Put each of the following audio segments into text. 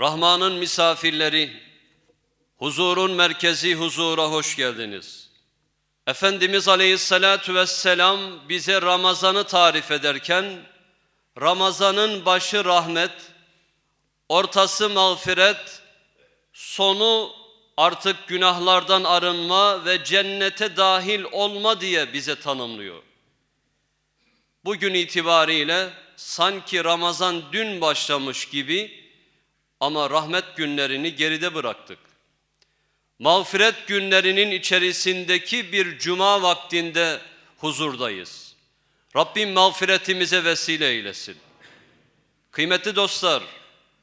Rahman'ın misafirleri, huzurun merkezi huzura hoş geldiniz. Efendimiz Aleyhisselatü Vesselam bize Ramazan'ı tarif ederken, Ramazan'ın başı rahmet, ortası mağfiret, sonu artık günahlardan arınma ve cennete dahil olma diye bize tanımlıyor. Bugün itibariyle sanki Ramazan dün başlamış gibi ama rahmet günlerini geride bıraktık. Mağfiret günlerinin içerisindeki bir cuma vaktinde huzurdayız. Rabbim mağfiretimize vesile eylesin. Kıymetli dostlar,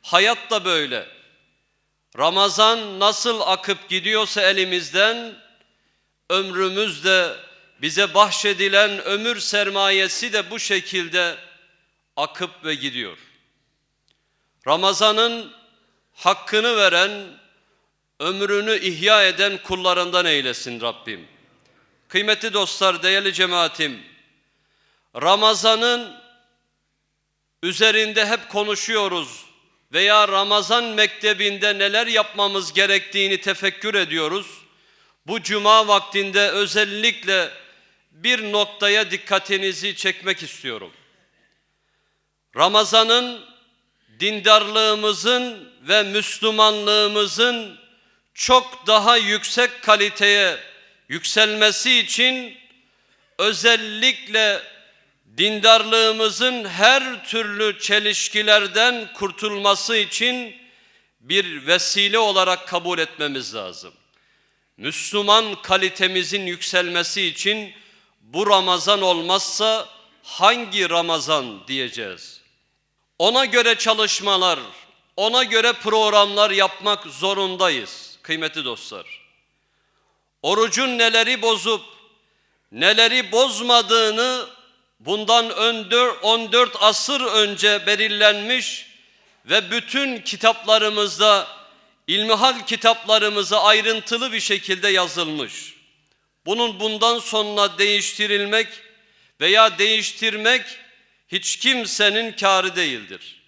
hayat da böyle. Ramazan nasıl akıp gidiyorsa elimizden, ömrümüz de bize bahşedilen ömür sermayesi de bu şekilde akıp ve gidiyor. Ramazan'ın hakkını veren, ömrünü ihya eden kullarından eylesin Rabbim. Kıymetli dostlar, değerli cemaatim, Ramazan'ın üzerinde hep konuşuyoruz veya Ramazan mektebinde neler yapmamız gerektiğini tefekkür ediyoruz. Bu cuma vaktinde özellikle bir noktaya dikkatinizi çekmek istiyorum. Ramazan'ın dindarlığımızın ve Müslümanlığımızın çok daha yüksek kaliteye yükselmesi için özellikle dindarlığımızın her türlü çelişkilerden kurtulması için bir vesile olarak kabul etmemiz lazım. Müslüman kalitemizin yükselmesi için bu Ramazan olmazsa hangi Ramazan diyeceğiz? Ona göre çalışmalar, ona göre programlar yapmak zorundayız kıymetli dostlar. Orucun neleri bozup neleri bozmadığını bundan 14 asır önce belirlenmiş ve bütün kitaplarımızda ilmihal kitaplarımıza ayrıntılı bir şekilde yazılmış. Bunun bundan sonra değiştirilmek veya değiştirmek hiç kimsenin kârı değildir.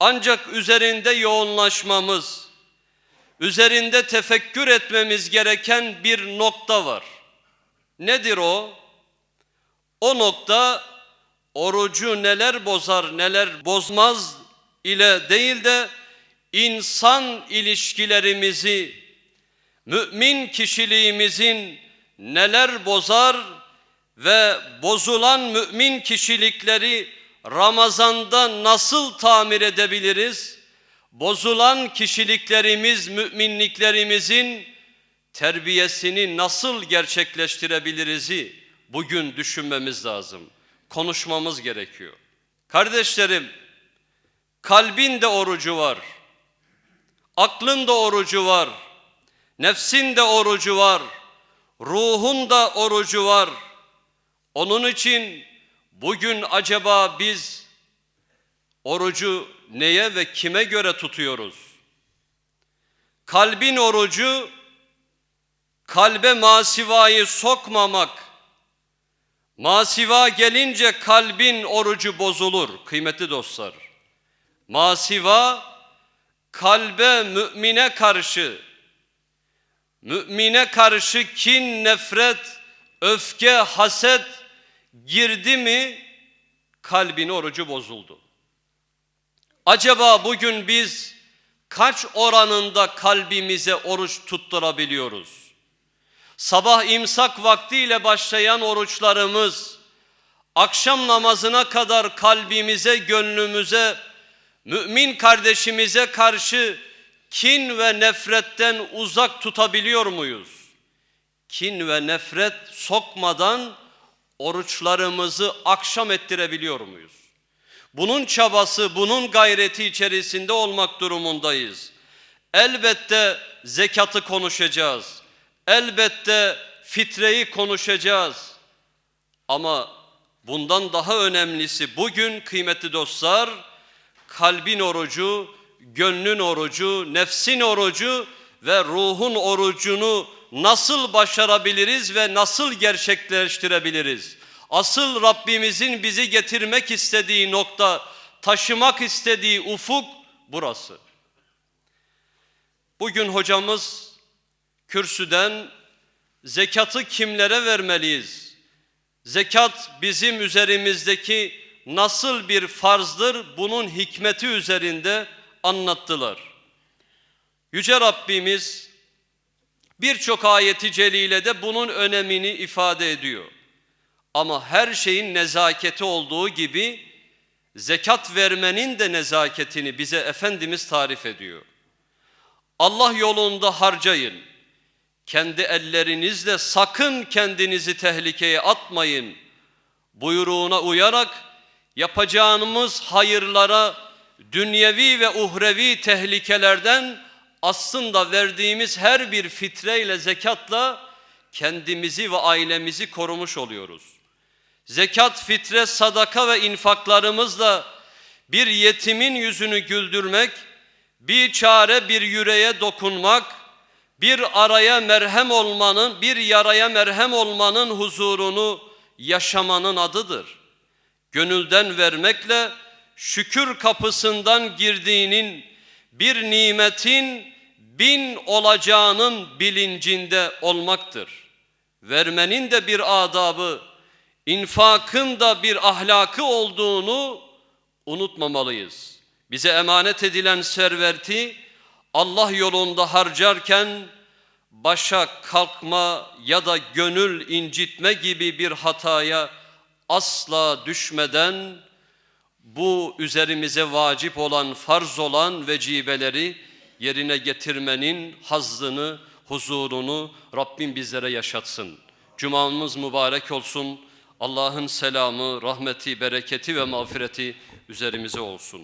Ancak üzerinde yoğunlaşmamız, üzerinde tefekkür etmemiz gereken bir nokta var. Nedir o? O nokta orucu neler bozar, neler bozmaz ile değil de insan ilişkilerimizi, mümin kişiliğimizin neler bozar ve bozulan mümin kişilikleri Ramazan'da nasıl tamir edebiliriz? Bozulan kişiliklerimiz, müminliklerimizin terbiyesini nasıl gerçekleştirebiliriz'i bugün düşünmemiz lazım. Konuşmamız gerekiyor. Kardeşlerim, kalbin de orucu var. Aklın da orucu var. Nefsin de orucu var. Ruhun da orucu var. Onun için bugün acaba biz orucu neye ve kime göre tutuyoruz? Kalbin orucu kalbe masivayı sokmamak. Masiva gelince kalbin orucu bozulur kıymetli dostlar. Masiva kalbe mümine karşı mümine karşı kin, nefret, öfke, haset girdi mi kalbin orucu bozuldu. Acaba bugün biz kaç oranında kalbimize oruç tutturabiliyoruz? Sabah imsak vaktiyle başlayan oruçlarımız akşam namazına kadar kalbimize, gönlümüze, mümin kardeşimize karşı kin ve nefretten uzak tutabiliyor muyuz? Kin ve nefret sokmadan oruçlarımızı akşam ettirebiliyor muyuz? Bunun çabası, bunun gayreti içerisinde olmak durumundayız. Elbette zekatı konuşacağız. Elbette fitreyi konuşacağız. Ama bundan daha önemlisi bugün kıymetli dostlar kalbin orucu, gönlün orucu, nefsin orucu ve ruhun orucunu nasıl başarabiliriz ve nasıl gerçekleştirebiliriz? Asıl Rabbimizin bizi getirmek istediği nokta, taşımak istediği ufuk burası. Bugün hocamız kürsüden zekatı kimlere vermeliyiz? Zekat bizim üzerimizdeki nasıl bir farzdır bunun hikmeti üzerinde anlattılar. Yüce Rabbimiz birçok ayeti celilede bunun önemini ifade ediyor. Ama her şeyin nezaketi olduğu gibi zekat vermenin de nezaketini bize Efendimiz tarif ediyor. Allah yolunda harcayın. Kendi ellerinizle sakın kendinizi tehlikeye atmayın. Buyruğuna uyarak yapacağımız hayırlara dünyevi ve uhrevi tehlikelerden aslında verdiğimiz her bir fitreyle zekatla kendimizi ve ailemizi korumuş oluyoruz. Zekat, fitre, sadaka ve infaklarımızla bir yetimin yüzünü güldürmek, bir çare bir yüreğe dokunmak, bir araya merhem olmanın, bir yaraya merhem olmanın huzurunu yaşamanın adıdır. Gönülden vermekle şükür kapısından girdiğinin bir nimetin bin olacağının bilincinde olmaktır. Vermenin de bir adabı, infakın da bir ahlakı olduğunu unutmamalıyız. Bize emanet edilen serveti Allah yolunda harcarken başa kalkma ya da gönül incitme gibi bir hataya asla düşmeden bu üzerimize vacip olan, farz olan vecibeleri yerine getirmenin hazzını, huzurunu Rabbim bizlere yaşatsın. Cumamız mübarek olsun. Allah'ın selamı, rahmeti, bereketi ve mağfireti üzerimize olsun.